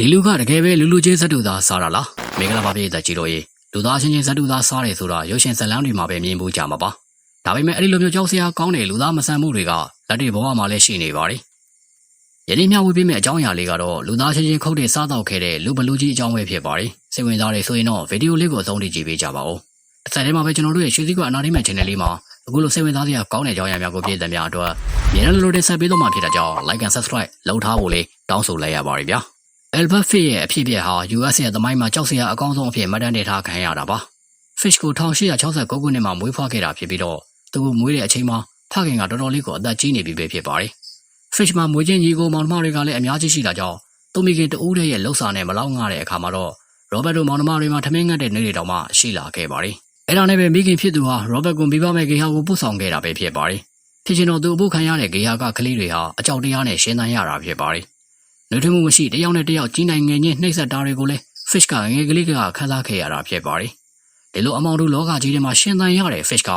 ဒီလူကတကယ်ပဲလူလူချင်းဇက်တူသားစားတာလားမင်္ဂလာပါပြည်သက်ကြီးတို့ရေလူသားချင်းချင်းဇက်တူသားစားတယ်ဆိုတာရုပ်ရှင်ဇာတ်လမ်းတွေမှာပဲမြင်မှုကြမှာပါဒါပေမဲ့အဲ့ဒီလိုမျိုးကြောက်စရာကောင်းတဲ့လူသားမဆန်မှုတွေကလက်တွေဘဝမှာလည်းရှိနေပါတယ်ယနေ့မျှဝေပေးမယ့်အကြောင်းအရာလေးကတော့လူသားချင်းချင်းခုတ်တဲ့စားတော့ခဲ့တဲ့လူဘလူကြီးအကြောင်းပဲဖြစ်ပါတယ်စိတ်ဝင်စားတယ်ဆိုရင်တော့ဗီဒီယိုလေးကိုအဆုံးထိကြည့်ပေးကြပါဦးတစ်ဆက်တည်းမှာပဲကျွန်တော်တို့ရဲ့ရွှေစည်းကအနာဒီမဲ့ channel လေးမှာအခုလိုစိတ်ဝင်စားစရာကောင်းတဲ့အကြောင်းအရာများကိုပြည့်တဲ့များအတွက်မြေရလိုလိုတင်ဆက်ပေးတော့မှာဖြစ်တဲ့ကြောင့် like and subscribe လုပ်ထားဖို့လေးတောင်းဆိုလိုက်ရပါတယ်ဗျာ Albert Fish ရဲ့အဖြစ်အပျက်ဟာ US ရဲ့သမိုင်းမှာကြောက်စရာအကောင်းဆုံးအဖြစ်မှတ်တမ်းတင်ထားခံရတာပါ။ Fish ကို1869ခုနှစ်မှာမွေးဖွားခဲ့တာဖြစ်ပြီးတော့သူကိုမွေးတဲ့အချိန်မှာဖခင်ကတော်တော်လေးကိုအသက်ကြီးနေပြီပဲဖြစ်ပါတယ်။ Fish မှာမွေးချင်းညီကိုမောင်နှမတွေကလည်းအများကြီးရှိတာကြောင့်သူမိခင်တဦးတည်းရဲ့လှုပ်ဆောင်နဲ့မလောက်ငှတဲ့အခါမှာတော့ Robert တို့မောင်နှမတွေမှာထမင်းငတ်တဲ့နေ့တွေတောင်မှရှိလာခဲ့ပါတယ်။အဲ့ဒါနဲ့ပဲမိခင်ဖြစ်သူဟာ Robert ကိုမိဘမဲ့ဂေဟာကိုပို့ဆောင်ခဲ့တာပဲဖြစ်ပါတယ်။ဖြစ်ချင်တော့သူအဖို့ခံရတဲ့ဂေဟာကကလေးတွေဟာအကြောက်တရားနဲ့ရှင်းသန်ရတာဖြစ်ပါတယ်။ နှွေးထွေးမှုမရှိတယောက်နဲ့တယောက်ကြီးနိုင်ငယ်ချင်းနှိမ့်ဆက်တာတွေကိုလည်း fish ကငယ်ကလေးကခန်းစားခဲ့ရတာဖြစ်ပါတယ်။ဒီလိုအမောင်တို့လောကကြီးထဲမှာရှင်သန်ရတဲ့ fish က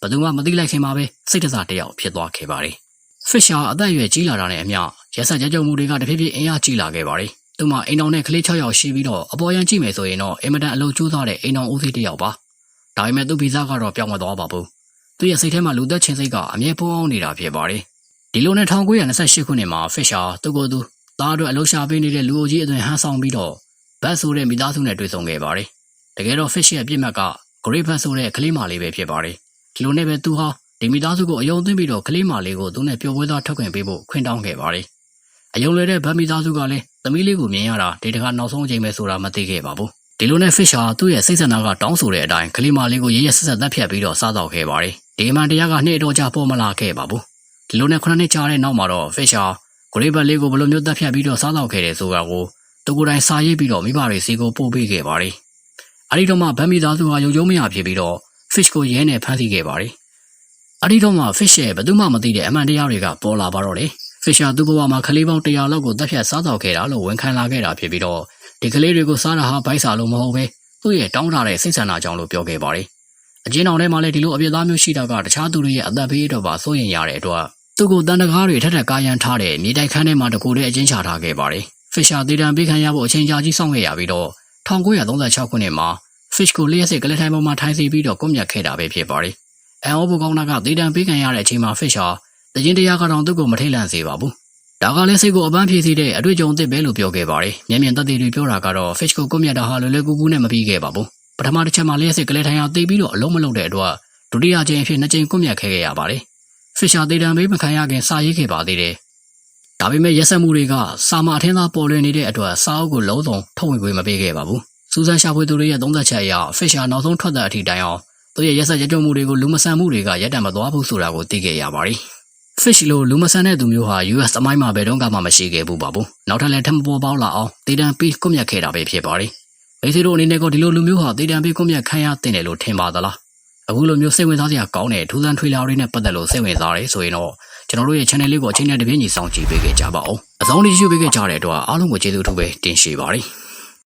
ဘယ်သူမှမသိလိုက်ခင်မှာပဲစိတ်တစားတယောက်ဖြစ်သွားခဲ့ပါတယ်။ fish ဟာအသက်အရွယ်ကြီးလာတာနဲ့အမျှရက်ဆက်ကြကြုံမှုတွေကတဖြည်းဖြည်းအင်အားကြီးလာခဲ့ပါတယ်။သူမှအိမ်တော်နဲ့ကလေး6ယောက်ရှိပြီးတော့အပေါ်ရန်ကြည့်မယ်ဆိုရင်တော့အင်မတန်အလုံးကျိုးသားတဲ့အိမ်တော်ဦးစီးတစ်ယောက်ပါ။ဒါပေမဲ့သူ့ဗီဇကတော့ပြောင်းမသွားပါဘူး။သူ့ရဲ့စိတ်ထဲမှာလူသက်ချင်းစိတ်ကအမြဲပုံအောင်နေတာဖြစ်ပါတယ်။ဒီလိုနဲ့1928ခုနှစ်မှာ fish ဟာသူ့ကိုယ်သူ သားအတွက်အလုပ်ရှာပေးနေတဲ့လူအုပ်ကြီးအသွင်ဟန်ဆောင်ပြီးတော့ဘတ်ဆိုတဲ့မိသားစုနဲ့တွေ့ဆုံခဲ့ပါတယ်။တကယ်တော့ fish ရဲ့အပြစ်မှတ်က great bad ဆိုတဲ့ကလေးမလေးပဲဖြစ်ပါတယ်။ဒီလိုနဲ့ပဲသူဟာဒီမိသားစုကိုအယုံသွင်းပြီးတော့ကလေးမလေးကိုသူနဲ့ပျော်ပွဲသားထုတ်ခွင့်ပေးဖို့ခွင့်တောင်းခဲ့ပါတယ်။အယုံလွယ်တဲ့ဗတ်မိသားစုကလည်းသမီးလေးကိုမြင်ရတာဒီတခါနောက်ဆုံးအချိန်ပဲဆိုတာမသိခဲ့ပါဘူး။ဒီလိုနဲ့ fish ဟာသူ့ရဲ့စိတ်ဆန္ဒကတောင်းဆိုတဲ့အတိုင်းကလေးမလေးကိုရရဆက်ဆက်သက်ဖြတ်ပြီးတော့စားတော့ခဲ့ပါတယ်။ဒီအမှန်တရားကနှစ်အတော်ကြာပေါ်မလာခဲ့ပါဘူး။ဒီလိုနဲ့ခုနှစ်နှစ်ကြာတဲ့နောက်မှာတော့ fish ဟာ ဂရိဘတ်လေးကိုဘယ်လိုမျိုးတက်ဖြတ်ပြီးတော့စားတော့ခဲ့တယ်ဆိုတာကိုသူကိုယ်တိုင်စာရေးပြီးတော့မိဘတွေစီကိုပို့ပေးခဲ့ပါတယ်။အဲဒီတော့မှဗန်မီသားစုဟာရုံရုံမရဖြစ်ပြီးတော့ fish ကိုရဲနဲ့ဖမ်းဆီးခဲ့ပါတယ်။အဲဒီတော့မှ fish ရဲ့ဘယ်သူမှမသိတဲ့အမှန်တရားတွေကပေါ်လာပါတော့တယ်။ fish ဟာသူ့ဘဝမှာကလေးပေါင်း100လောက်ကိုတက်ဖြတ်စားတော့ခဲ့တာလို့ဝန်ခံလာခဲ့တာဖြစ်ပြီးတော့ဒီကလေးတွေကိုစားတာဟာဘိုက်စာလို့မဟုတ်ပဲသူ့ရဲ့တောင်းတတဲ့စိတ်ဆန္ဒကြောင့်လို့ပြောခဲ့ပါတယ်။အကျဉ်းတော်ထဲမှာလည်းဒီလိုအပြစ်သားမျိုးရှိတာကတခြားသူတွေရဲ့အသက်ဘေးတော့ပါစိုးရင်ရတဲ့အတွက် သူ့ကိုတန်တကားတွေထက်ထက်ကာယံထားတဲ့မြေတိုက်ခန်းထဲမှာတကူတဲ့အချင်းချထားခဲ့ပါတယ်။ Fish ဟာဒေတံပေးခံရဖို့အချိန်ကြာကြီးစောင့်ခဲ့ရပြီးတော့1936ခုနှစ်မှာ Fish ကိုလျှက်စစ်ကလေးထိုင်ပေါ်မှာထိုင်စီပြီးတော့ကွပ်မျက်ခဲ့တာပဲဖြစ်ပါတယ်။အန်အောဘူကောင်းနာကဒေတံပေးခံရတဲ့အချိန်မှာ Fish ဟာတရင်တရားကတော့သူ့ကိုမထိတ်လန့်စေပါဘူး။ဒါကလည်းစိတ်ကိုအပန်းဖြေစေတဲ့အတွေ့အကြုံအသစ်ပဲလို့ပြောခဲ့ပါတယ်။မျက်မြင်သက်သေတွေပြောတာကတော့ Fish ကိုကွပ်မျက်တာဟာလွယ်လွယ်ကူကူနဲ့မပြီးခဲ့ပါဘူး။ပထမတစ်ချက်မှာလျှက်စစ်ကလေးထိုင်ဟာတေးပြီးတော့အလုံးမလုံးတဲ့အတွက်ဒုတိယကြိမ်အဖြစ်နှစ်ကြိမ်ကွပ်မျက်ခဲ့ခဲ့ရပါတယ်။ Fisher ဒေတံမေးမခံရခင်စာရေးခဲ့ပါသေးတယ်။ဒါပေမဲ့ရက်ဆက်မှုတွေကစာမအထင်းသားပေါ်လွင်နေတဲ့အတွက်စာအုပ်ကိုလုံးစုံထုတ်ဝင်ခွင့်မပေးခဲ့ပါဘူး။စူဇန်ရှာဖွေသူတွေရဲ့သုံးသက်ချက်အရ Fisher နောက်ဆုံးထွက်တဲ့အထိတိုင်အောင်သူရဲ့ရက်ဆက်ကြကြုံမှုတွေကိုလူမဆန်မှုတွေကရပ်တန့်မသွားဘူးဆိုတာကိုသိခဲ့ရပါတယ်။ Fish လိုလူမဆန်တဲ့သူမျိုးဟာ US အမိုင်းမှာဘယ်တော့မှမရှိခဲ့ဘူးပါဘူး။နောက်ထပ်လည်းထပ်မပေါ်ပေါက်လာအောင်ဒေတံပေးကွပ်မျက်ခဲ့တာပဲဖြစ်ပါတယ်။မိတ်ဆွေတို့အနေနဲ့ကဒီလိုလူမျိုးဟာဒေတံပေးကွပ်မျက်ခံရတဲ့တယ်လို့ထင်ပါသလား။ အခုလိုမျိုးစိတ်ဝင်စားစရာကောင်းတဲ့ထူးဆန်းထွေလာတွေနဲ့ပတ်သက်လို့စိတ်ဝင်စားတယ်ဆိုရင်တော့ကျွန်တော်တို့ရဲ့ channel လေးကိုအချိန်နဲ့တပြေးညီစောင့်ကြည့်ပေးကြပါဦးအဆုံးထိကြည့်ပေးကြတဲ့အတွက်အားလုံးကိုကျေးဇူးထူးပဲတင်ရှိပါတယ်